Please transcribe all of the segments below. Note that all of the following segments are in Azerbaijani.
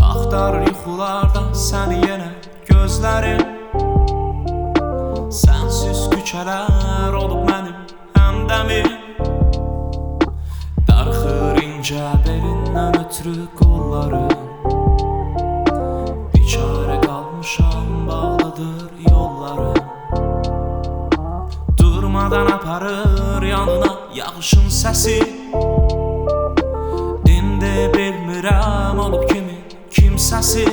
Axtar yuxularda səni yenə gözlərim Sənsiz küçələr olub mənim həmdəmim Darxır incə belindən ötürü qollarım Biçarə qalmışam bağlıdır yollarım. Durmadan aparır yanına yağışın səsi kimsəsi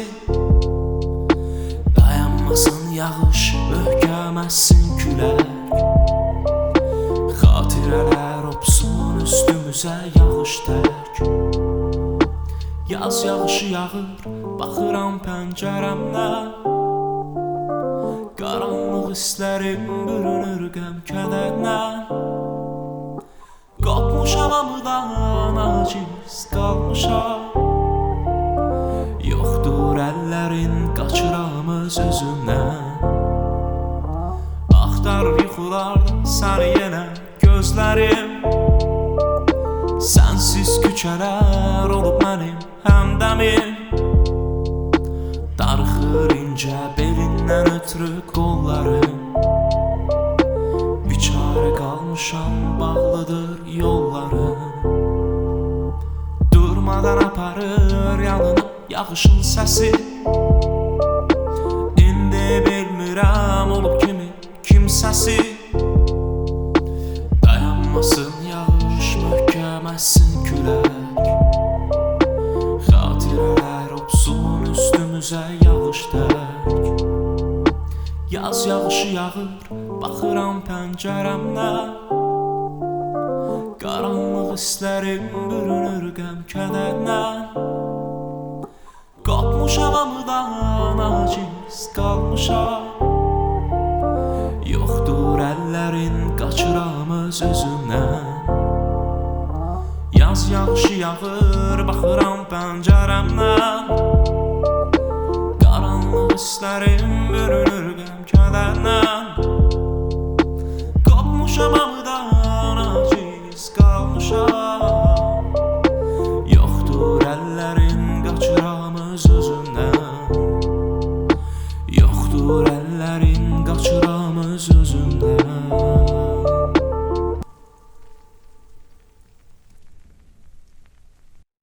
Dayanmasın yağış, möhkəməsin külək. Xatirələr opsun üstümüzə yağış tək. Yaz yağışı yağır, baxıram pəncərəmdən Qaranlıq hisslərim bürünür qəm-kədərlə Qopmuşam hamıdan aciz qalmışam qaçıramız özündən Axtarır yuxularda səni yenə gözlərim Sənsiz küçələr olub mənim həmdəmim Darıxır incə belindən ötrü qollarım Biçare qalmışam bağlıdır yollarım. Durmadan aparır yanına yağışın səsi üstümüzə yağış tək Yaz yağışı yağır, baxıram pəncərəmdən Qaranlıq hisslərim bürünür qəm-kədərlə Qopmuşam hamıdan aciz qalmışam Yoxdur əllərin qaçıramız özündən Yaz yağışı yağır, baxıram pəncərəmdən Səslərim bürünür qəmkədərdən Qopmuşam amıdan aciz qalmışam